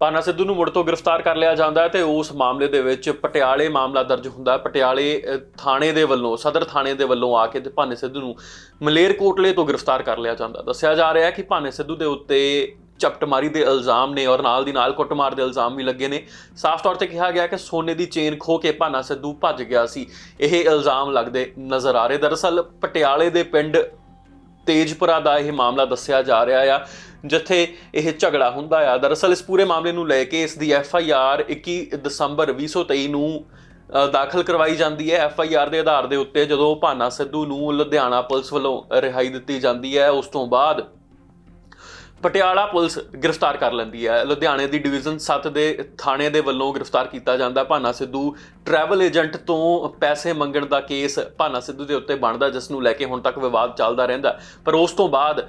ਪਾਨਾ ਸਿੱਧੂ ਨੂੰ ਮੁੜ ਤੋਂ ਗ੍ਰਿਫਤਾਰ ਕਰ ਲਿਆ ਜਾਂਦਾ ਹੈ ਤੇ ਉਸ ਮਾਮਲੇ ਦੇ ਵਿੱਚ ਪਟਿਆਲੇ ਮਾਮਲਾ ਦਰਜ ਹੁੰਦਾ ਹੈ। ਪਟਿਆਲੇ ਥਾਣੇ ਦੇ ਵੱਲੋਂ, ਸਦਰ ਥਾਣੇ ਦੇ ਵੱਲੋਂ ਆ ਕੇ ਤੇ ਭਾਨੇ ਸਿੱਧੂ ਨੂੰ ਮਲੇਰਕੋਟਲੇ ਤੋਂ ਗ੍ਰਿਫਤਾਰ ਕਰ ਲਿਆ ਜਾਂਦਾ। ਦੱਸਿਆ ਜਾ ਰਿਹਾ ਹੈ ਕਿ ਭਾਨੇ ਸਿੱਧੂ ਦੇ ਉੱਤੇ ਚਪਟਮਾਰੀ ਦੇ ਇਲਜ਼ਾਮ ਨੇ ਔਰ ਨਾਲ ਦੀ ਨਾਲ ਕੁੱਟਮਾਰ ਦੇ ਇਲਜ਼ਾਮ ਵੀ ਲੱਗੇ ਨੇ। ਸਾਫ਼ ਤੌਰ ਤੇ ਕਿਹਾ ਗਿਆ ਕਿ ਸੋਨੇ ਦੀ ਚੇਨ ਖੋ ਕੇ ਭਾਨਾ ਸਿੱਧੂ ਭੱਜ ਗਿਆ ਸੀ। ਇਹ ਇਲਜ਼ਾਮ ਲੱਗਦੇ ਨਜ਼ਰ ਆ ਰਹੇ। ਦਰਅਸਲ ਪਟਿਆਲੇ ਦੇ ਪਿੰਡ ਤੇਜਪੁਰਾ ਦਾ ਇਹ ਮਾਮਲਾ ਦੱਸਿਆ ਜਾ ਰਿਹਾ ਆ, ਜਿੱਥੇ ਇਹ ਝਗੜਾ ਹੁੰਦਾ ਆ। ਦਰਅਸਲ ਇਸ ਪੂਰੇ ਮਾਮਲੇ ਨੂੰ ਲੈ ਕੇ ਇਸ ਦੀ ਐਫ ਆਈ ਆਰ 21 ਦਸੰਬਰ 2023 ਨੂੰ ਦਾਖਲ ਕਰਵਾਈ ਜਾਂਦੀ ਹੈ। ਐਫ ਆਈ ਆਰ ਦੇ ਆਧਾਰ ਦੇ ਉੱਤੇ ਜਦੋਂ ਭਾਨਾ ਸਿੱਧੂ ਨੂੰ ਲੁਧਿਆਣਾ ਪੁਲਿਸ ਵੱਲੋਂ ਰਿਹਾਈ ਦਿੱਤੀ ਜਾਂਦੀ ਹੈ, ਉਸ ਤੋਂ ਬਾਅਦ ਪਟਿਆਲਾ ਪੁਲਿਸ ਗ੍ਰਿਫਤਾਰ ਕਰ ਲੈਂਦੀ ਹੈ। ਲੁਧਿਆਣੇ ਦੀ ਡਿਵੀਜ਼ਨ 7 ਦੇ ਥਾਣੇ ਦੇ ਵੱਲੋਂ ਗ੍ਰਿਫਤਾਰ ਕੀਤਾ ਜਾਂਦਾ। ਭਾਨਾ ਸਿੱਧੂ ਟਰੈਵਲ ਏਜੰਟ ਤੋਂ ਪੈਸੇ ਮੰਗਣ ਦਾ ਕੇਸ ਭਾਨਾ ਸਿੱਧੂ ਦੇ ਉੱਤੇ ਬਣਦਾ, ਜਿਸ ਨੂੰ ਲੈ ਕੇ ਹੁਣ ਤੱਕ ਵਿਵਾਦ ਚੱਲਦਾ ਰਹਿੰਦਾ ਪਰ ਉਸ ਤੋਂ ਬਾਅਦ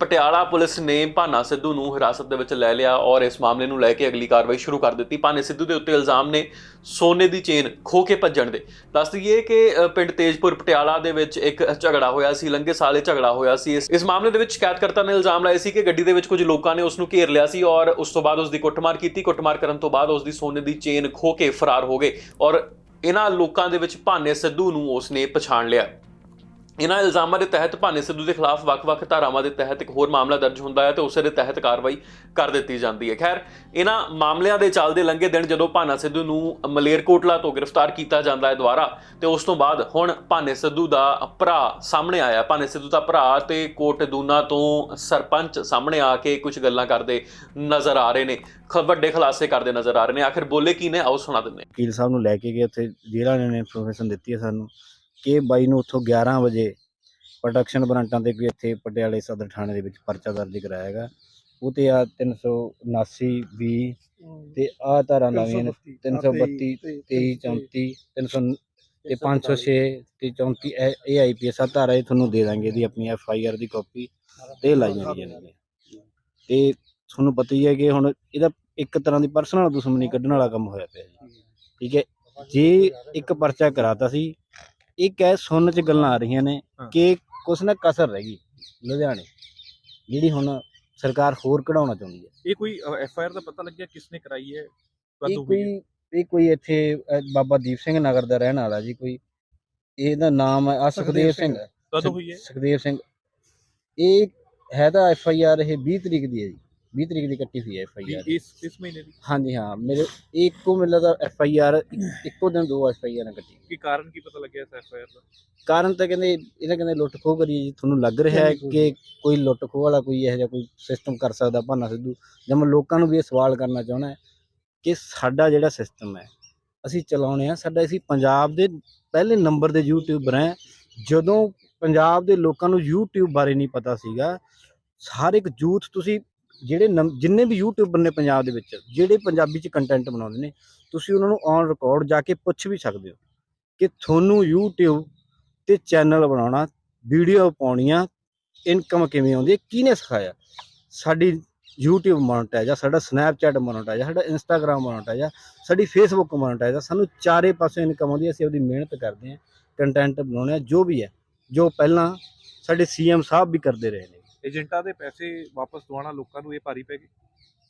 ਪਟਿਆਲਾ ਪੁਲਿਸ ਨੇ ਭਾਨਾ ਸਿੱਧੂ ਨੂੰ ਹਿਰਾਸਤ ਦੇ ਵਿੱਚ ਲੈ ਲਿਆ ਔਰ ਇਸ ਮਾਮਲੇ ਨੂੰ ਲੈ ਕੇ ਅਗਲੀ ਕਾਰਵਾਈ ਸ਼ੁਰੂ ਕਰ ਦਿੱਤੀ। ਭਾਨੇ ਸਿੱਧੂ ਦੇ ਉੱਤੇ ਇਲਜ਼ਾਮ ਨੇ ਸੋਨੇ ਦੀ ਚੇਨ ਖੋ ਕੇ ਭੱਜਣ ਦੇ। ਦੱਸ ਦਈਏ ਕਿ ਪਿੰਡ ਤੇਜਪੁਰ, ਪਟਿਆਲਾ ਦੇ ਵਿੱਚ ਇੱਕ ਝਗੜਾ ਹੋਇਆ ਸੀ ਲੰਗੇ ਸਾਲੇ ਝਗੜਾ ਹੋਇਆ ਸੀ। ਇਸ ਇਸ ਮਾਮਲੇ ਦੇ ਵਿੱਚ ਸ਼ਿਕਾਇਤਕਰਤਾ ਨੇ ਇਲਜ਼ਾਮ ਲਾਏ ਸੀ ਕਿ ਗੱਡੀ ਦੇ ਵਿੱਚ ਕੁਝ ਲੋਕਾਂ ਨੇ ਉਸ ਨੂੰ ਘੇਰ ਲਿਆ ਸੀ ਔਰ ਉਸ ਤੋਂ ਬਾਅਦ ਉਸ ਦੀ ਕੁੱਟਮਾਰ ਕੀਤੀ। ਕੁੱਟਮਾਰ ਕਰਨ ਤੋਂ ਬਾਅਦ ਉਸ ਦੀ ਸੋਨੇ ਦੀ ਚੇਨ ਖੋ ਕੇ ਫਰਾਰ ਹੋ ਗਏ ਔਰ ਇਹਨਾਂ ਲੋਕਾਂ ਦੇ ਵਿੱਚ ਭਾਨੇ ਸਿੱਧੂ ਨੂੰ ਉਸਨੇ ਪਛਾਣ ਲਿਆ। ਇਹਨਾਂ ਇਲਜ਼ਾਮਾਂ ਦੇ ਤਹਿਤ ਭਾਨੇ ਸਿੱਧੂ ਦੇ ਖਿਲਾਫ ਵੱਖ-ਵੱਖ ਧਾਰਾਵਾਂ ਦੇ ਤਹਿਤ ਇੱਕ ਹੋਰ ਮਾਮਲਾ ਦਰਜ ਹੁੰਦਾ ਹੈ ਤੇ ਉਸੇ ਦੇ ਤਹਿਤ ਕਾਰਵਾਈ ਕਰ ਦਿੱਤੀ ਜਾਂਦੀ ਹੈ। ਖੈਰ, ਇਹਨਾਂ ਮਾਮਲਿਆਂ ਦੇ ਚੱਲਦੇ ਲੰਘੇ ਦਿਨ ਜਦੋਂ ਭਾਨਾ ਸਿੱਧੂ ਨੂੰ ਮਲੇਰਕੋਟਲਾ ਤੋਂ ਗ੍ਰਿਫਤਾਰ ਕੀਤਾ ਜਾਂਦਾ ਹੈ ਦੁਬਾਰਾ, ਤੇ ਉਸ ਤੋਂ ਬਾਅਦ ਹੁਣ ਭਾਨੇ ਸਿੱਧੂ ਦਾ ਭਰਾ ਸਾਹਮਣੇ ਆਇਆ ਭਾਨੇ ਸਿੱਧੂ ਦਾ ਭਰਾ ਤੇ ਕੋਟ ਦੂਨਾ ਤੋਂ ਸਰਪੰਚ ਸਾਹਮਣੇ ਆ ਕੇ ਕੁਝ ਗੱਲਾਂ ਕਰਦੇ ਨਜ਼ਰ ਆ ਰਹੇ ਨੇ। ਵੱਡੇ ਖੁਲਾਸੇ ਕਰਦੇ ਨਜ਼ਰ ਆ ਰਹੇ ਨੇ। ਆਖਿਰ ਬੋਲੇ ਕੀ ਨੇ? ਆਓ ਸੁਣਾ ਦਿੰਦੇ ਵਕੀਲ ਸਾਹਿਬ ਨੂੰ ਲੈ ਕੇ ਗਏ, ਉੱਥੇ ਜਿਹੜਾ ਨੇ ਇਨਫੋਰਮੇਸ਼ਨ ਦਿੱਤੀ ਹੈ ਸਾਨੂੰ। ਕਿ ਬਾਈ ਨੂੰ ਉੱਥੋਂ 11 ਵਜੇ ਪ੍ਰੋਡਕਸ਼ਨ ਬਰਾਂਟਾਂ ਤੇ ਕੋਈ ਇੱਥੇ ਪਟਿਆਲੇ ਸਦਰ ਥਾਣੇ ਦੇ ਵਿੱਚ ਪਰਚਾ ਦਰਜ ਕਰਾਇਆ ਹੈਗਾ ਉਹ ਤੇ ਆ 379 20 ਤੇ ਆ ਧਾਰਾ ਨਵੀਆਂ ਨੇ 332 23 34 300 ਤੇ 506 ਤੇ 34 ਇਹ- ਆਈਪੀਐਸ ਆ ਧਾਰਾ ਇਹ ਤੁਹਾਨੂੰ ਦੇ ਦਾਂਗੇ ਇਹਦੀ ਆਪਣੀ ਐਫ ਆਈ ਆਰ ਦੀ ਕਾਪੀ ਤੇ ਲਾਈਆਂ ਗਈਆਂ ਨੇ। ਤੇ ਤੁਹਾਨੂੰ ਪਤਾ ਹੀ ਹੈ ਕਿ ਹੁਣ ਇਹਦਾ ਇੱਕ ਤਰ੍ਹਾਂ ਦੀ ਪਰਸਨਲ ਦੁਸ਼ਮਣੀ ਕੱਢਣ ਵਾਲਾ ਕੰਮ ਹੋਇਆ ਪਿਆ ਜੀ। ਠੀਕ ਹੈ ਜੇ ਇੱਕ ਪਰਚਾ ਕਰਾਤਾ ਸੀ ਇੱਕ ਹੈ ਸੁਣਨ ਚ ਗੱਲਾਂ ਆ ਰਹੀਆਂ ਨੇ ਕਿ ਕੁਛ ਨਾ ਕਸਰ ਰਹਿ ਗਈ ਲੁਧਿਆਣੇ ਜਿਹੜੀ ਹੁਣ ਸਰਕਾਰ ਹੋਰ ਕਢਾਉਣਾ ਚਾਹੁੰਦੀ ਹੈ। ਇਹ ਕੋਈ ਐਫ ਆਈ ਆਰ ਦਾ ਪਤਾ ਲੱਗਿਆ ਕਿਸਨੇ ਕਰਾਈ ਹੈ? ਇਹ ਕੋਈ ਇਹ ਕੋਈ ਇੱਥੇ ਬਾਬਾ ਦੀਪ ਸਿੰਘ ਨਗਰ ਦਾ ਰਹਿਣ ਵਾਲਾ ਜੀ ਕੋਈ ਇਹਦਾ ਨਾਮ ਹੈ ਸੁਖਦੇਵ ਸਿੰਘ। ਕਦੋਂ ਹੋਈ ਹੈ। ਸੁਖਦੇਵ ਸਿੰਘ। ਇਹ ਹੈ ਤਾਂ ਐਫ ਆਈ ਆਰ ਇਹ 20 ਤਰੀਕ ਦੀ ਹੈ ਜੀ। 20 ਤਰੀਕ ਦੀ ਕੱਟੀ ਹੋਈ ਹੈ ਐਫ ਆਈ ਆਰ ਇਸ ਇਸ ਮਹੀਨੇ ਦੀ? ਹਾਂਜੀ ਹਾਂ ਮੇਰੇ ਇੱਕੋ ਮਿਲਦਾ ਤਾਂ ਐਫ ਆਈ ਆਰ ਇੱਕੋ ਦਿਨ ਦੋ ਐਫ ਆਈ ਆਰ ਕੱਟੀ ਕੀ ਕਾਰਨ ਕੀ ਪਤਾ ਲੱਗਿਆ ਇਸ ਐਫ ਆਈ ਆਰ ਦਾ? ਕਾਰਨ ਤਾਂ ਕਹਿੰਦੇ ਇਹਨਾਂ ਕਹਿੰਦੇ ਲੁੱਟ ਖੋਹ ਕਰੀ ਜੀ ਤੁਹਾਨੂੰ ਲੱਗ ਰਿਹਾ ਹੈ ਕਿ ਕੋਈ ਲੁੱਟ ਖੋਹ ਵਾਲਾ ਕੋਈ ਇਹੋ ਜਿਹਾ ਕੋਈ ਸਿਸਟਮ ਕਰ ਸਕਦਾ ਭਾਨਾ ਸਿੱਧੂ। ਜਾਂ ਮੈਂ ਲੋਕਾਂ ਨੂੰ ਵੀ ਇਹ ਸਵਾਲ ਕਰਨਾ ਚਾਹੁੰਦਾ ਹੈ ਕਿ ਸਾਡਾ ਜਿਹੜਾ ਸਿਸਟਮ ਹੈ ਅਸੀਂ ਚਲਾਉਣੇ ਆ ਸਾਡਾ ਅਸੀਂ ਪੰਜਾਬ ਦੇ ਪਹਿਲੇ ਨੰਬਰ ਦੇ ਯੂਟਿਊਬਰ ਹੈ। ਜਦੋਂ ਪੰਜਾਬ ਦੇ ਲੋਕਾਂ ਨੂੰ YouTube ਬਾਰੇ ਨਹੀਂ ਪਤਾ ਸੀਗਾ ਹਰ ਇੱਕ ਯੂਥ ਤੁਸੀਂ ਜਿਹੜੇ ਨੰਬ- ਜਿੰਨੇ ਵੀ ਯੂਟਿਊਬਰ ਨੇ ਪੰਜਾਬ ਦੇ ਵਿੱਚ, ਜਿਹੜੇ ਪੰਜਾਬੀ ਚ ਕੰਟੈਂਟ ਬਣਾਉਂਦੇ ਨੇ, ਤੁਸੀਂ ਉਹਨਾਂ ਨੂੰ ਔਨ ਰਿਕਾਰਡ ਜਾ ਕੇ ਪੁੱਛ ਵੀ ਸਕਦੇ ਹੋ ਕਿ ਤੁਹਾਨੂੰ YouTube ਤੇ ਚੈਨਲ ਬਣਾਉਣਾ ਵੀਡੀਓ ਪਾਉਣੀਆਂ ਇਨਕਮ ਕਿਵੇਂ ਆਉਂਦੀ ਹੈ, ਕਿਹਨੇ ਸਿਖਾਇਆ? ਸਾਡੀ YouTube ਮੋਨਟਾਈਜ਼ ਆ, ਸਾਡਾ Snapchat ਮੋਨਟਾਈਜ਼ ਆ, ਸਾਡਾ Instagram ਮੋਨਟਾਈਜ਼ ਆ, ਸਾਡੀ Facebook ਮੋਨਟਾਈਜ਼ ਆ, ਸਾਨੂੰ ਚਾਰੇ ਪਾਸੇ ਇਨਕਮ ਆਉਂਦੀ ਹੈ, ਅਸੀਂ ਆਪਦੀ ਮਿਹਨਤ ਕਰਦੇ ਹਾਂ ਕੰਟੈਂਟ ਬਣਾਉਂਦੇ ਹਾਂ, ਜੋ ਵੀ ਹੈ, ਜੋ ਪਹਿਲਾਂ ਸਾਡੇ ਸੀਐਮ ਸਾਹਿਬ ਵੀ ਕਰਦੇ ਰਹੇ ਨੇ। ਏਜੰਟਾਂ ਦੇ ਪੈਸੇ ਵਾਪਸ ਦਵਾਉਣਾ ਲੋਕਾਂ ਨੂੰ ਇਹ ਭਾਰੀ ਪੈ ਗਈ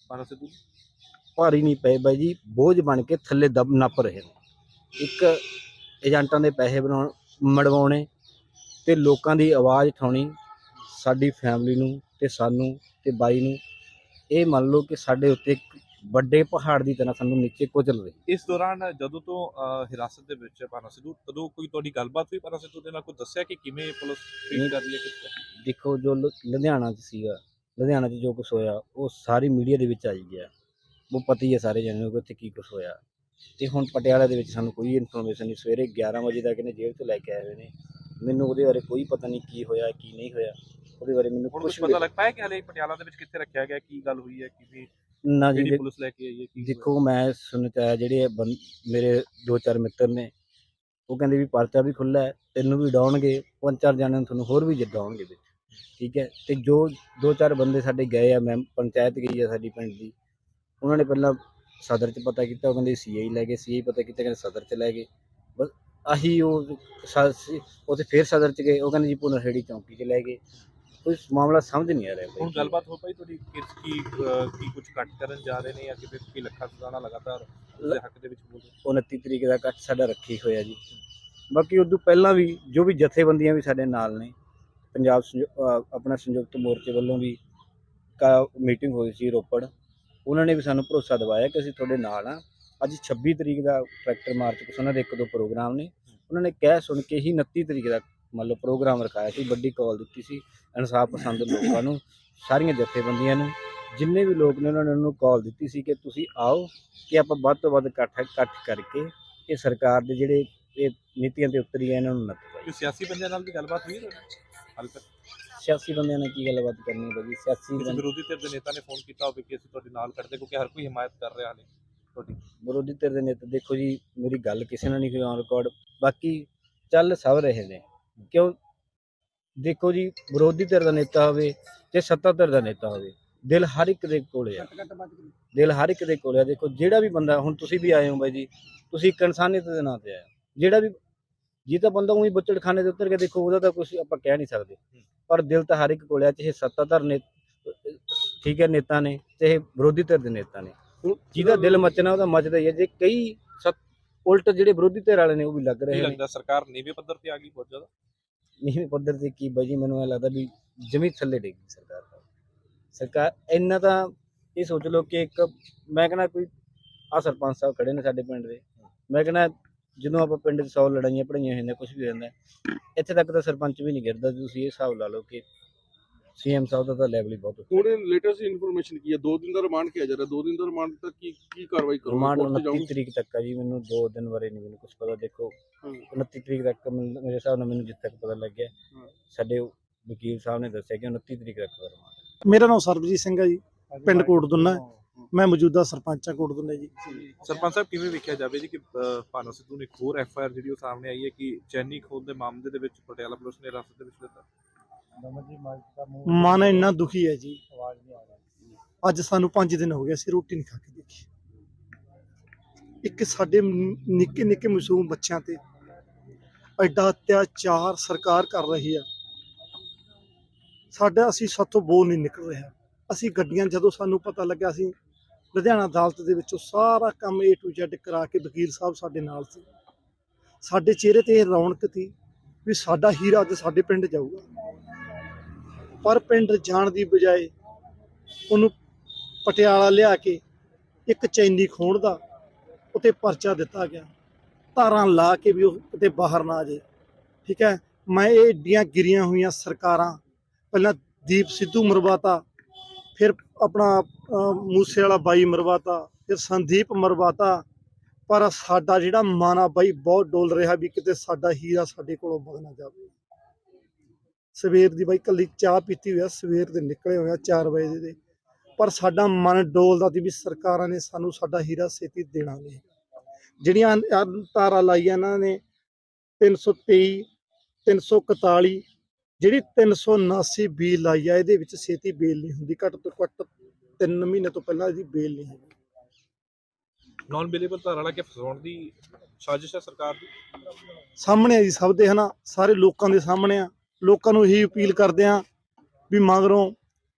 ਪਾਨਾ ਸਿੱਧੂ। ਭਾਰੀ ਨਹੀਂ ਪਏ ਬਾਈ ਜੀ ਬੋਝ ਬਣ ਕੇ ਥੱਲੇ ਦਬ ਨੱਪ ਰਹੇ ਨੇ। ਇੱਕ ਏਜੰਟਾਂ ਦੇ ਪੈਸੇ ਬਣਾਉਣ ਮੜਵਾਉਣੇ ਤੇ ਲੋਕਾਂ ਦੀ ਆਵਾਜ਼ ਉਠਾਉਣੀ ਸਾਡੀ ਫੈਮਿਲੀ ਨੂੰ ਤੇ ਸਾਨੂੰ ਤੇ ਬਾਈ ਨੂੰ। ਇਹ ਮੰਨ ਲਓ ਕਿ ਸਾਡੇ ਉੱਤੇ ਇੱਕ ਵੱਡੇ ਪਹਾੜ ਦੀ ਤਰ੍ਹਾਂ ਸਾਨੂੰ ਨੀਚੇ ਕੁਚਲ ਰਹੇ। ਇਸ ਦੌਰਾਨ ਜਦੋਂ ਤੋਂ ਹਿਰਾਸਤ ਦੇ ਵਿੱਚ ਪਾਨਾ ਸਿੱਧੂ ਤਦੋਂ ਕੋਈ ਤੁਹਾਡੀ ਗੱਲਬਾਤ ਹੋਈ? ਪਾਨਾ ਸਿੱਧੂ ਦੇ ਨਾਲ ਕੋਈ ਦੱਸਿਆ ਕਿ ਕਿਵੇਂ ਪੁਲਿਸ। ਟ੍ਰੀਟ ਕਰ ਰਹੀ ਹੈ ਕਿਸ ਤਰ੍ਹਾਂ? ਦੇਖੋ ਜੋ ਲੁ- ਲੁਧਿਆਣਾ 'ਚ ਸੀਗਾ ਲੁਧਿਆਣਾ 'ਚ ਜੋ ਕੁਝ ਹੋਇਆ ਉਹ ਸਾਰੀ ਮੀਡੀਆ ਦੇ ਵਿੱਚ ਆਈ ਗਿਆ। ਉਹ ਪਤਾ ਹੀ ਹੈ ਸਾਰੇ ਜਣਿਆਂ ਨੂੰ ਕਿ ਉੱਥੇ ਕੀ ਕੁਝ ਹੋਇਆ। ਤੇ ਹੁਣ ਪਟਿਆਲਾ ਦੇ ਵਿੱਚ ਸਾਨੂੰ ਕੋਈ ਇਨਫੋਰਮੇਸ਼ਨ ਨਹੀਂ। ਸਵੇਰੇ 11 ਵਜੇ ਤੱਕ ਇਹਨੇ ਜੇਲ੍ਹ ਤੋਂ ਲੈ ਕੇ ਆਏ ਹੋਏ ਨੇ। ਮੈਨੂੰ ਉਹਦੇ ਬਾਰੇ ਕੋਈ ਪਤਾ ਨਹੀਂ ਕੀ ਹੋਇਆ ਕੀ ਨਹੀਂ ਹੋਇਆ। ਉਹਦੇ ਬਾਰੇ ਮੈਨੂੰ ਹੁਣ ਕੁਝ ਕੁਝ ਪਤਾ ਲੱਗ ਪਾਇਆ ਕਿ ਹਲੇ ਪਟਿਆਲਾ ਦੇ ਵਿੱਚ ਕਿੱਥੇ ਰੱਖਿਆ ਗਿਆ ਕੀ ਗੱਲ ਹੋਈ ਹੈ ਕਿਵੇਂ ਨਾ ਜੀ ਜਿਹੜੀ ਪੁਲਿਸ ਲੈ ਕੇ ਆਈ ਹੈ ਕੀ? ਦੇਖੋ ਮੈਂ ਸੁਣ ਚ ਆਇਆ ਜਿਹੜੇ ਬੰ- ਮੇਰੇ ਦੋ ਚਾਰ ਮਿੱਤਰ ਨੇ ਉਹ ਕਹਿੰਦੇ ਵੀ ਪਰਚਾ ਵੀ ਖੁੱਲਾ ਹੈ ਤੈਨੂੰ ਵੀ ਡਾਉਣਗੇ ਪੰਜ ਚਾਰ ਜਣਿਆਂ ਨੂੰ ਤੁਹਾਨੂੰ ਹੋਰ ਵੀ ਜਿੱਦਾਉਣਗੇ ਵਿੱਚ ਠੀਕ ਹੈ? ਤੇ ਜੋ ਦੋ ਚਾਰ ਬੰਦੇ ਸਾਡੇ ਗਏ ਆ ਮੈਂ ਪੰਚਾਇਤ ਗਈ ਆ ਸਾਡੀ ਪਿੰਡ ਦੀ ਉਹਨਾਂ ਨੇ ਪਹਿਲਾਂ ਸਦਰ ਚ ਪਤਾ ਕੀਤਾ ਉਹ ਕਹਿੰਦੇ ਸੀਆਈ ਲੈ ਗਏ ਸੀਆਈ ਪਤਾ ਕੀਤਾ ਕਹਿੰਦੇ ਸਦਰ ਚ ਲੈ ਗਏ। ਬਸ ਆਹੀ ਉਹ ਉੱਥੇ ਫੇਰ ਸਦਰ ਚ ਗਏ ਉਹ ਕਹਿੰਦੇ ਜੀ ਪੁਨਰਹੇੜੀ ਚੌਂਕੀ ਚ ਲੈ ਗਏ। ਕੋਈ ਮਾਮਲਾ ਸਮਝ ਨਹੀਂ ਆ ਰਿਹਾ ਹੁਣ ਗੱਲਬਾਤ ਹੋ ਪਈ ਤੁਹਾਡੀ ਕਿਸ ਕੀ ਕੀ ਕੁਝ ਕੱਟ ਕਰਨ ਜਾ ਰਹੇ ਨੇ ਜਾਂ ਕਿਤੇ ਕੀ ਲੱਖਾ ਸੁਣਾਣਾ ਲਗਾਤਾਰ ਉਸਦੇ ਹੱਕ ਦੇ ਵਿੱਚ ਬੋਲ ਰਹੇ 29 ਤਰੀਕ ਦਾ ਇਕੱਠ ਸਾਡਾ ਰੱਖੀ ਹੋਇਆ ਜੀ। ਬਾਕੀ ਉਦੋਂ ਪਹਿਲਾਂ ਵੀ ਜੋ ਵੀ ਜਥੇਬੰਦੀਆਂ ਵੀ ਸਾਡੇ ਨਾਲ ਨੇ ਪੰਜਾਬ ਸੰਯੁ- ਆਪਣਾ ਸੰਯੁਕਤ ਮੋਰਚੇ ਵੱਲੋਂ ਵੀ ਕਾ ਮੀਟਿੰਗ ਹੋਈ ਸੀ ਰੋਪੜ। ਉਹਨਾਂ ਨੇ ਵੀ ਸਾਨੂੰ ਭਰੋਸਾ ਦਿਵਾਇਆ ਕਿ ਅਸੀਂ ਤੁਹਾਡੇ ਨਾਲ ਆ ਅੱਜ 26 ਤਰੀਕ ਦਾ ਟਰੈਕਟਰ ਮਾਰਚ ਕੁਛ ਉਹਨਾਂ ਦੇ ਇੱਕ ਦੋ ਪ੍ਰੋਗਰਾਮ ਨੇ। ਉਹਨਾਂ ਨੇ ਕਹਿ ਸੁਣ ਕੇ ਹੀ 29 ਤਰੀਕ ਦਾ ਮੰਨ ਲਓ ਪ੍ਰੋਗਰਾਮ ਰਖਾਇਆ ਸੀ, ਵੱਡੀ ਕਾਲ ਦਿੱਤੀ ਸੀ ਇਨਸਾਫ ਪਸੰਦ ਲੋਕਾਂ ਨੂੰ, ਸਾਰੀਆਂ ਜਥੇਬੰਦੀਆਂ ਨੂੰ। ਜਿੰਨੇ ਵੀ ਲੋਕ ਨੇ ਉਹਨਾਂ ਨੇ ਉਹਨੂੰ ਕਾਲ ਦਿੱਤੀ ਸੀ ਕਿ ਤੁਸੀਂ ਆਓ ਕਿ ਆਪਾਂ ਵੱਧ ਤੋਂ ਵੱਧ ਇਕੱਠ ਇਕੱਠ ਕਰਕੇ ਇਹ ਸਰਕਾਰ ਦੇ ਜਿਹੜੇ ਇਹ ਨੀਤੀਆਂ ਤੇ ਉਤਰੀ ਹੈ, ਇਹਨਾਂ ਨੂੰ ਨੱਥ ਪਾਈ ਸਿਆਸੀ ਬੰਦਿਆਂ ਨਾਲ ਵੀ ਗੱਲਬਾਤ ਹੋਈ ਹੈ ਹਾਲੇ ਸਿਆਸੀ ਬੰਦਿਆਂ ਨਾਲ ਕੀ ਗੱਲਬਾਤ ਕਰਨੀ ਹੈ ਬਾਜੀ ਸਿਆਸੀ ਕਿਸੇ ਬੰਦੇ- ਵਿਰੋਧੀ ਧਿਰ ਦੇ ਨੇਤਾ ਨੇ ਫੋਨ ਕੀਤਾ ਹੋਵੇ ਕਿ ਅਸੀਂ ਤੁਹਾਡੇ ਨਾਲ ਖੜਦੇ ਕਿਉਂਕਿ ਹਰ ਕੋਈ ਹਮਾਇਤ ਕਰ ਰਿਹਾ ਨੇ ਤੁਹਾਡੀ। ਵਿਰੋਧੀ ਧਿਰ ਦੇ ਨੇਤਾ ਦੇਖੋ ਜੀ ਮੇਰੀ ਗੱਲ ਕਿਸੇ ਨਾਲ ਨਹੀਂ ਹੋਈ ਔਨ ਰਿਕਾਰਡ ਬਾਕੀ ਚੱਲ ਸਭ ਰਹੇ ਨੇ। ਕਿਉਂ? ਦੇਖੋ ਜੀ ਵਿਰੋਧੀ ਧਿਰ ਦਾ ਨੇਤਾ ਹੋਵੇ ਤੇ ਸੱਤਾ ਧਿਰ ਦਾ ਨੇਤਾ ਹੋਵੇ ਦਿਲ ਹਰ ਇੱਕ ਦੇ ਕੋਲੇ ਆ। ਦਿਲ ਹਰ ਇੱਕ ਦੇ ਕੋਲੇ ਆ। ਦੇਖੋ ਜਿਹੜਾ ਵੀ ਬੰਦਾ ਹੁਣ ਤੁਸੀਂ ਵੀ ਆਏ ਹੋ ਬਾਈ ਜੀ ਤੁਸੀਂ ਇੱਕ ਇਨਸਾਨੀਅਤ ਦੇ ਨਾਂ ਤੇ ਆਏ। ਜਿਹੜਾ ਵੀ ਜੀ ਤਾਂ ਬੰਦਾ ਉਹੀ ਬੁੱਚੜਖਾਨੇ ਦੇ ਉੱਤਰ ਕੇ ਦੇਖੋ ਉਹਦਾ ਤਾਂ ਕੁਝ ਆਪਾਂ ਕਹਿ ਨਹੀਂ ਸਕਦੇ। ਪਰ ਦਿਲ ਤਾਂ ਹਰ ਇੱਕ ਕੋਲੇ ਆ ਚਾਹੇ ਸੱਤਾਧਰ ਨੇ ਠੀਕ ਹੈ ਨੇਤਾ ਨੇ ਚਾਹੇ ਵਿਰੋਧੀ ਧਿਰ ਦੇ ਨੇਤਾ ਨੇ। ਜਿਹਦਾ ਦਿਲ ਮੱਚਣਾ ਉਹਦਾ ਮੱਚਦਾ ਹੀ ਹੈ। ਜੇ ਕਈ ਉਲਟ ਜਿਹੜੇ ਵਿਰੋਧੀ ਧਿਰ ਵਾਲੇ ਨੇ ਉਹ ਵੀ ਲੱਗ ਰਹੇ ਨੇ। ਲੱਗਦਾ ਸਰਕਾਰ ਨੀਵੇਂ ਪੱਧਰ ਤੇ ਆ ਗਈ ਬਹੁਤ ਜ਼ਿਆਦਾ? ਨੀਵੇਂ ਪੱਧਰ ਤੇ ਕੀ ਬਾਈ ਜੀ ਮੈਨੂੰ ਇਹ ਲੱਗਦਾ ਵੀ ਜਮੀ ਥੱਲੇ ਡੇਗੀ ਸਰਕਾਰ ਦਾ ਸਰਕਾਰ ਇੰਨਾ ਤਾਂ ਇਹ ਸੋਚ ਲਓ ਕਿ ਇੱਕ ਮੈਂ ਕਹਿੰਦਾ ਕੋਈ ਆ ਸਰਪੰਚ ਸਾਹਿਬ ਖੜੇ ਨੇ ਸਾਡੇ ਪਿੰਡ ਦੇ। ਮੈਂ ਕਹਿੰਦਾ ਜਦੋਂ ਆਪਾਂ ਪਿੰਡ 'ਚ 100 ਲੜਾਈਆਂ ਪੜਾਈਆਂ ਹੋਈਆਂ ਨੇ ਕੁਝ ਵੀ ਹੋ ਜਾਂਦਾ ਇੱਥੇ ਤੱਕ ਤਾਂ ਸਰਪੰਚ ਵੀ ਨਹੀਂ ਗਿਰਦਾ ਤੁਸੀਂ ਇਹ ਹਿਸਾਬ ਲਾ ਲਓ ਕਿ ਸੀਐਮ ਸਾਹਿਬ ਦਾ ਤਾਂ ਲੈਵਲ ਹੀ ਬਹੁਤ ਉੱਤੇ ਹੁਣ ਲੇਟੈਸਟ ਇਨਫੋਰਮੇਸ਼ਨ ਕੀ ਹੈ? ਦੋ ਦਿਨ ਦਾ ਰਿਮਾਂਡ ਕਿਹਾ ਜਾ ਰਿਹਾ ਦੋ ਦਿਨ ਦਾ ਰਿਮਾਂਡ ਤੱਕ ਕੀ ਕੀ ਕਾਰਵਾਈ ਕਰੋਗੇ? ਰਿਮਾਂਡ ਕੋਰਟ 'ਚ 29 ਜਾਓਗੇ? ਤਰੀਕ ਤੱਕ ਆ ਜੀ ਮੈਨੂੰ 2 ਦਿਨ ਬਾਰੇ ਨਹੀਂ ਮੈਨੂੰ ਕੁਝ ਪਤਾ ਦੇਖੋ ਹਾਂ। 29 ਤਰੀਕ ਤੱਕ ਮੇਰੇ ਹਿਸਾਬ ਨਾਲ ਮੈਨੂੰ ਜਿੱਥੇ ਤੱਕ ਪਤਾ ਲੱਗਿਆ। ਸਾਡੇ ਵਕੀਲ ਸਾਹਿਬ ਨੇ ਦੱਸਿਆ ਕਿ 29 ਤਰੀਕ ਤੱਕ ਦਾ ਰਿਮਾਂਡ ਮੇਰਾ ਨਾਮ ਸਰਬਜੀਤ ਸਿੰਘ ਹੈ ਜੀ ਪਿੰਡ ਕੋਟਦੁੰਨਾ ਮੈਂ ਮੌਜੂਦਾ ਸਰਪੰਚ ਕੋਟਦੁੰਨੇ ਜੀ। ਸਰਪੰਚ ਸਾਹਿਬ ਕਿਵੇਂ ਵੇਖਿਆ ਜਾਵੇ ਜੀ ਕਿ ਭਾਨੋ ਸਿੱਧੂ ਨੇ ਇੱਕ ਹੋਰ ਐਫ ਆਈ ਆਰ ਜਿਹੜੀ ਉਹ ਸਾਹਮਣੇ ਆਈ ਹੈ ਕਿ ਚੈਨੀ ਖੋਦ ਦੇ ਮਾਮਲੇ ਦੇ ਵਿੱਚ ਪਟਿਆਲਾ ਪੁਲਿਸ ਨੇ ਹਿਰਾਸਤ ਦੇ ਵਿੱਚ ਲਿੱਤਾ? ਮਨ ਇੰਨਾ ਦੁਖੀ ਹੈ ਜੀ। ਅੱਜ ਸਾਨੂੰ 5 ਦਿਨ ਹੋ ਗਏ ਅਸੀਂ ਰੋਟੀ ਨਹੀਂ ਖਾ ਕੇ ਦੇਖੀ। ਇੱਕ ਸਾਡੇ ਨ- ਨਿੱਕੇ ਨਿੱਕੇ ਮਾਸੂਮ ਬੱਚਿਆਂ ਤੇ ਐਡਾ ਅਤਿਆਚਾਰ ਸਰਕਾਰ ਕਰ ਰਹੀ ਹੈ। ਸਾਡਾ ਅਸੀਂ ਸਾਥੋਂ ਬੋਲ ਨਹੀਂ ਨਿਕਲ ਰਿਹਾ। ਅਸੀਂ ਗੱਡੀਆਂ ਜਦੋਂ ਸਾਨੂੰ ਪਤਾ ਲੱਗਿਆ ਅਸੀਂ ਲੁਧਿਆਣਾ ਅਦਾਲਤ ਦੇ ਵਿੱਚੋਂ ਸਾਰਾ ਕੰਮ A to Z ਕਰਾ ਕੇ ਵਕੀਲ ਸਾਹਿਬ ਸਾਡੇ ਨਾਲ ਸੀ। ਸਾਡੇ ਚਿਹਰੇ ਤੇ ਇਹ ਰੌਣਕ ਸੀ ਵੀ ਸਾਡਾ ਹੀਰਾ ਅੱਜ ਸਾਡੇ ਪਿੰਡ ਜਾਊਗਾ। ਪਰ ਪਿੰਡ ਜਾਣ ਦੀ ਬਜਾਏ ਉਹਨੂੰ ਪਟਿਆਲਾ ਲਿਆ ਕੇ ਇੱਕ ਚੈਨੀ ਖੋਣ ਦਾ ਉਤੇ ਪਰਚਾ ਦਿੱਤਾ ਗਿਆ। ਧਾਰਾਂ ਲਾ ਕੇ ਵੀ ਉਹ ਕਿਤੇ ਬਾਹਰ ਨਾ ਆ ਜਾਏ। ਠੀਕ ਹੈ? ਮੈਂ ਇਹ ਏਡੀਆਂ ਗਿਰੀਆਂ ਹੋਈਆਂ ਸਰਕਾਰਾਂ, ਪਹਿਲਾਂ ਦੀਪ ਸਿੱਧੂ ਮਰਵਾਤਾ ਫਿਰ ਆਪਣਾ ਮੂਸੇ ਵਾਲਾ ਬਾਈ ਮਰਵਾਤਾ, ਫਿਰ ਸੰਦੀਪ ਮਰਵਾਤਾ। ਪਰ ਸਾਡਾ ਜਿਹੜਾ ਮਨ ਆ ਬਾਈ ਬਹੁਤ ਡੋਲ ਰਿਹਾ ਵੀ ਕਿਤੇ ਸਾਡਾ ਹੀਰਾ ਸਾਡੇ ਕੋਲੋਂ ਵਗ ਨਾ ਜਾਵੇ। ਸਵੇਰ ਦੀ ਬਾਈ ਕੱਲੀ ਚਾਹ ਪੀਤੀ ਹੋਇਆ ਸਵੇਰ ਦੇ ਨਿਕਲੇ ਹੋਇਆ 4 ਵਜੇ ਦੇ। ਪਰ ਸਾਡਾ ਮਨ ਡੋਲਦਾ ਸੀ ਵੀ ਸਰਕਾਰਾਂ ਨੇ ਸਾਨੂੰ ਸਾਡਾ ਹੀਰਾ ਛੇਤੀ ਦੇਣਾ ਨਹੀਂ ਜਿਹੜੀਆਂ ਆਹ ਤਾਰਾਂ ਲਾਈਆਂ ਇਹਨਾਂ ਨੇ 323 341 ਜਿਹੜੀ 379 ਬੀਲ ਲਾਈ ਆ ਇਹਦੇ ਵਿੱਚ ਛੇਤੀ ਬੇਲ ਨਹੀਂ ਹੁੰਦੀ ਘੱਟ ਤੋਂ ਘੱਟ 3 ਮਹੀਨੇ ਤੋਂ ਪਹਿਲਾਂ ਇਹਦੀ ਬੇਲ ਨਹੀਂ ਹੁੰਦੀ। ਨਾਨ ਬੇਲੇਬਲ ਧਾਰਾ ਲਾ ਕੇ ਫਸਾਉਣ ਦੀ ਸਾਜ਼ਿਸ਼ ਹੈ ਸਰਕਾਰ ਦੀ? ਸਾਹਮਣੇ ਆ ਜੀ ਸਭ ਦੇ ਹਨਾ? ਸਾਰੇ ਲੋਕਾਂ ਦੇ ਸਾਹਮਣੇ ਆ। ਲੋਕਾਂ ਨੂੰ ਇਹੀ ਅਪੀਲ ਕਰਦੇ ਆ ਵੀ ਮਗਰੋਂ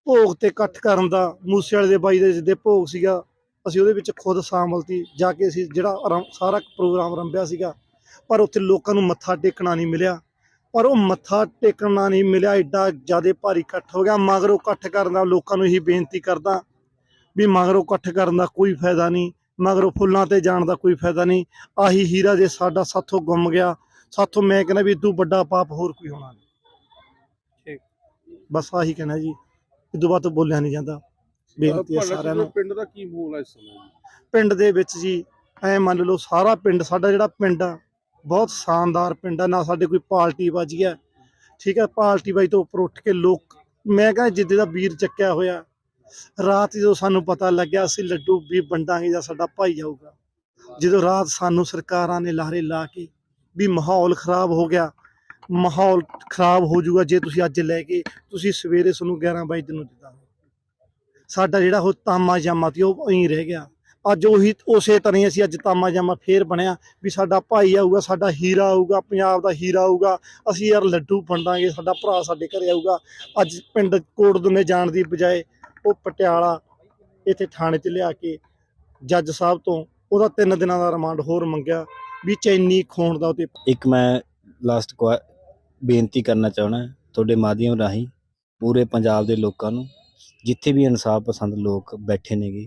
ਭੋਗ ਤੇ ਇਕੱਠ ਕਰਨ ਦਾ ਮੂਸੇ ਵਾਲੇ ਦੇ ਬਾਈ ਦੇ ਜਿੱਦੇ ਭੋਗ ਸੀਗਾ ਅਸੀਂ ਉਹਦੇ ਵਿੱਚ ਖੁਦ ਸ਼ਾਮਲ ਸੀ। ਜਾ ਕੇ ਅਸੀਂ ਜਿਹੜਾ ਸਾਰਾ ਪ੍ਰੋਗਰਾਮ ਰੰਭਿਆ ਸੀਗਾ ਪਰ ਉੱਥੇ ਲੋਕਾਂ ਨੂੰ ਮੱਥਾ ਟੇਕਣਾ ਨਹੀਂ ਮਿਲਿਆ। ਪਰ ਉਹ ਮੱਥਾ ਟੇਕਣਾ ਨਹੀਂ ਮਿਲਿਆ। ਐਡਾ ਜ਼ਿਆਦਾ ਭਾਰੀ ਇਕੱਠ ਹੋ ਗਿਆ। ਮਗਰੋਂ ਇਕੱਠ ਕਰਨ ਦਾ ਲੋਕਾਂ ਨੂੰ ਇਹੀ ਬੇਨਤੀ ਕਰਦਾ ਵੀ ਮਗਰੋਂ ਇਕੱਠ ਕਰਨ ਦਾ ਕੋਈ ਫਾਇਦਾ ਨਹੀਂ ਮਗਰੋਂ ਫੁੱਲਾਂ ਤੇ ਜਾਣ ਦਾ ਕੋਈ ਫਾਇਦਾ ਨਹੀਂ। ਆਹੀ ਹੀਰਾ ਜੇ ਸਾਡਾ ਸਾਥੋਂ ਗੁੰਮ ਗਿਆ ਸਾਥੋਂ ਮੈਂ ਕਹਿੰਦਾ ਵੀ ਇਦੋਂ ਵੱਡਾ ਪਾਪ ਹੋਰ ਕੋਈ ਹੋਣਾ ਨਹੀਂ। ਠੀਕ। ਬਸ ਆਹੀ ਕਹਿਣਾ ਜੀ। ਇਦੋਂ ਬਾਅਦ ਬੋਲਿਆ ਨਹੀਂ ਜਾਂਦਾ। ਬੇਨਤੀ ਹੈ ਸਾਰਿਆਂ ਨੂੰ। ਪਿੰਡ ਦਾ ਕੀ ਮੂਲ ਹੈ ਇਸ ਸਮੇਂ? ਪਿੰਡ ਦੇ ਵਿੱਚ ਜੀ ਐ ਮੰਨ ਲਓ ਸਾਰਾ ਪਿੰਡ ਸਾਡਾ ਜਿਹੜਾ ਪਿੰਡ ਆ ਬਹੁਤ ਸ਼ਾਨਦਾਰ ਪਿੰਡ ਆ, ਨਾ ਸਾਡੇ ਕੋਈ ਪਾਰਟੀ ਬਾਜੀ ਹੈ ਠੀਕ ਹੈ ਪਾਰਟੀ ਬਾਜੀ ਤੋਂ ਉੱਪਰ ਉੱਠ ਕੇ ਲੋਕ, ਮੈਂ ਕਹਿੰਦਾ ਜਿੱਦੇ ਦਾ ਵੀਰ ਚੱਕਿਆ ਹੋਇਆ, ਰਾਤ ਜਦੋਂ ਸਾਨੂੰ ਪਤਾ ਲੱਗਿਆ, ਅਸੀਂ ਲੱਡੂ ਵੀ ਵੰਡਾਂਗੇ ਜਾਂ ਸਾਡਾ ਭਾਈ ਜਾਊਗਾ। ਜਦੋਂ ਰਾਤ ਸਾਨੂੰ ਸਰਕਾਰਾਂ ਨੇ ਲਾਰੇ ਲਾ ਕੇ ਵੀ ਮਾਹੌਲ ਖਰਾਬ ਹੋ ਗਿਆ, ਮਾਹੌਲ ਖਰਾਬ ਹੋ ਜਾਊਗਾ, ਜੇ ਤੁਸੀਂ ਅੱਜ ਲੈ ਕੇ, ਤੁਸੀਂ ਸਵੇਰੇ ਸਾਨੂੰ 11 ਵਜੇ ਨੂੰ ਦਿੱਤਾ। ਸਾਡਾ ਜਿਹੜਾ ਉਹ ਤਾਮਾ ਜਾਮਾ ਸੀ, ਉਹ ਐਂ ਰਹਿ ਗਿਆ। ਅੱਜ ਉਹੀ ਉਸੇ ਤਰ੍ਹਾਂ ਹੀ ਅਸੀਂ ਅੱਜ ਤਾਮਾ ਜਾਮਾ ਫੇਰ ਬਣਿਆ ਵੀ ਸਾਡਾ ਭਾਈ ਆਊਗਾ, ਸਾਡਾ ਹੀਰਾ ਆਊਗਾ, ਪੰਜਾਬ ਦਾ ਹੀਰਾ ਆਊਗਾ। ਅਸੀਂ ਯਾਰ ਲੱਡੂ ਵੰਡਾਂਗੇ, ਸਾਡਾ ਭਰਾ ਸਾਡੇ ਘਰੇ ਆਊਗਾ। ਅੱਜ ਪਿੰਡ ਕੋਟਦੁਨੇ ਜਾਣ ਦੀ ਬਜਾਏ ਉਹ ਪਟਿਆਲਾ ਇੱਥੇ ਥਾਣੇ 'ਚ ਲਿਆ ਕੇ ਜੱਜ ਸਾਹਿਬ ਤੋਂ ਉਹਦਾ 3 ਦਿਨਾਂ ਦਾ ਰਿਮਾਂਡ ਹੋਰ ਮੰਗਿਆ ਵੀ ਚੈਨੀ ਖੋਣ ਦਾ ਉਹਤੇ ਇੱਕ ਮੈਂ ਲਾਸਟ ਬੇਨਤੀ ਕਰਨਾ ਚਾਹਣਾ ਤੁਹਾਡੇ ਮਾਧਿਅਮ ਰਾਹੀਂ ਪੂਰੇ ਪੰਜਾਬ ਦੇ ਲੋਕਾਂ ਨੂੰ ਜਿੱਥੇ ਵੀ ਇਨਸਾਫ ਪਸੰਦ ਲੋਕ ਬੈਠੇ ਨੇਗੇ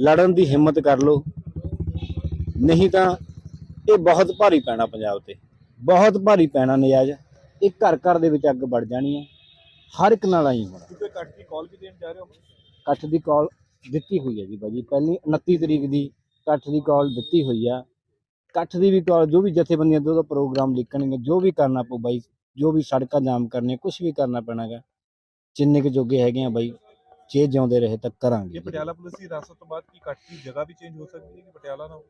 ਲੜਨ ਦੀ ਹਿੰਮਤ ਕਰ ਲਓ। ਨਹੀਂ ਤਾਂ ਇਹ ਬਹੁਤ ਭਾਰੀ ਪੈਣਾ ਪੰਜਾਬ ਤੇ। ਬਹੁਤ ਭਾਰੀ ਪੈਣਾ ਨਜਾਇਜ਼। ਇਹ ਘਰ ਘਰ ਦੇ ਵਿੱਚ ਅੱਗ ਵੜ ਜਾਣੀ ਹੈ। ਹਰ ਇੱਕ ਨਾਲ ਆਈ ਹੋਣਾ। ਕਿਉਂਕਿ ਕੱਟ ਦੀ ਕਾਲ ਵੀ ਦੇਣ ਜਾ ਰਹੇ ਹੋ ਇਕੱਠ ਦੀ ਕਾਲ ਦਿੱਤੀ ਹੋਈ ਹੈ ਜੀ ਬਾਜੀ ਪਹਿਲੀ 29 ਤਰੀਕ ਦੀ ਇਕੱਠ ਦੀ ਕਾਲ ਦਿੱਤੀ ਹੋਈ ਆ। ਇਕੱਠ ਦੀ ਵੀ ਕਾਲ ਜੋ ਵੀ ਜਥੇਬੰਦੀਆਂ ਦੋ ਦਾ ਪ੍ਰੋਗਰਾਮ ਲਿਖਣਗੇ ਜੋ ਵੀ ਕਰਨਾ ਪਊ ਬਾਈ ਜੋ ਵੀ ਸੜਕਾਂ ਜਾਮ ਕਰਨੇ ਕੁਝ ਵੀ ਕਰਨਾ ਪੈਣਾਗਾ। ਜਿੰਨੇ ਕੁ ਜੋਗੇ ਹੈਗੇ ਆ ਬਾਈ ਜੇ ਜਿਉਂਦੇ ਰਹੇ ਤਾਂ ਕਰਾਂਗੇ ਪਟਿਆਲਾ ਪੁਲਿਸ ਦੀ ਹਿਰਾਸਤ ਤੋਂ ਬਾਅਦ ਕੀ ਕੱਟ ਦੀ ਜਗ੍ਹਾ ਵੀ ਚੇਂਜ ਹੋ ਸਕਦੀ ਹੈ ਕਿ ਪਟਿਆਲਾ ਨਾ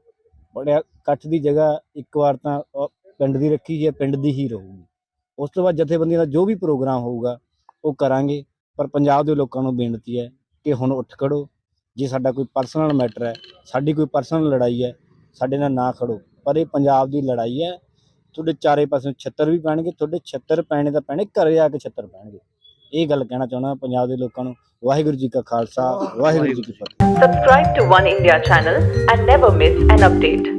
ਬੜਿਆ ਇਕੱਠ ਦੀ ਜਗ੍ਹਾ ਇੱਕ ਵਾਰ ਤਾਂ ਪਿੰਡ ਦੀ ਰੱਖੀ ਹੈ ਪਿੰਡ ਦੀ ਹੀ ਰਹੂਗੀ। ਉਸ ਤੋਂ ਬਾਅਦ ਜਥੇਬੰਦੀਆਂ ਦਾ ਜੋ ਵੀ ਪ੍ਰੋਗਰਾਮ ਹੋਊਗਾ ਉਹ ਕਰਾਂਗੇ। ਪਰ ਪੰਜਾਬ ਦੇ ਲੋਕਾਂ ਨੂੰ ਬੇਨਤੀ ਹੈ ਕਿ ਹੁਣ ਉੱਠ ਖੜੋ। ਜੇ ਸਾਡਾ ਕੋਈ ਪਰਸਨਲ ਮੈਟਰ ਹੈ ਸਾਡੀ ਕੋਈ ਪਰਸਨਲ ਲੜਾਈ ਹੈ ਸਾਡੇ ਨਾਲ ਨਾ ਖੜੋ। ਪਰ ਇਹ ਪੰਜਾਬ ਦੀ ਲੜਾਈ ਹੈ। ਤੁਹਾਡੇ ਚਾਰੇ ਪਾਸੇ ਛੱਤਰ ਵੀ ਪੈਣਗੇ ਤੁਹਾਡੇ ਛੱਤਰ ਪੈਣੇ ਤਾਂ ਪੈਣੇ ਘਰੇ ਆ ਕੇ ਛੱਤਰ ਪੈਣਗੇ। ਇਹ ਗੱਲ ਕਹਿਣਾ ਚਾਹੁੰਦਾ ਪੰਜਾਬ ਦੇ ਲੋਕਾਂ ਨੂੰ ਵਾਹਿਗੁਰੂ ਜੀ ਕਾ ਖਾਲਸਾ ਵਾਹਿਗੁਰੂ ਜੀ ਕੀ ਫਤਿਹ subscribe to one India channel and never miss an update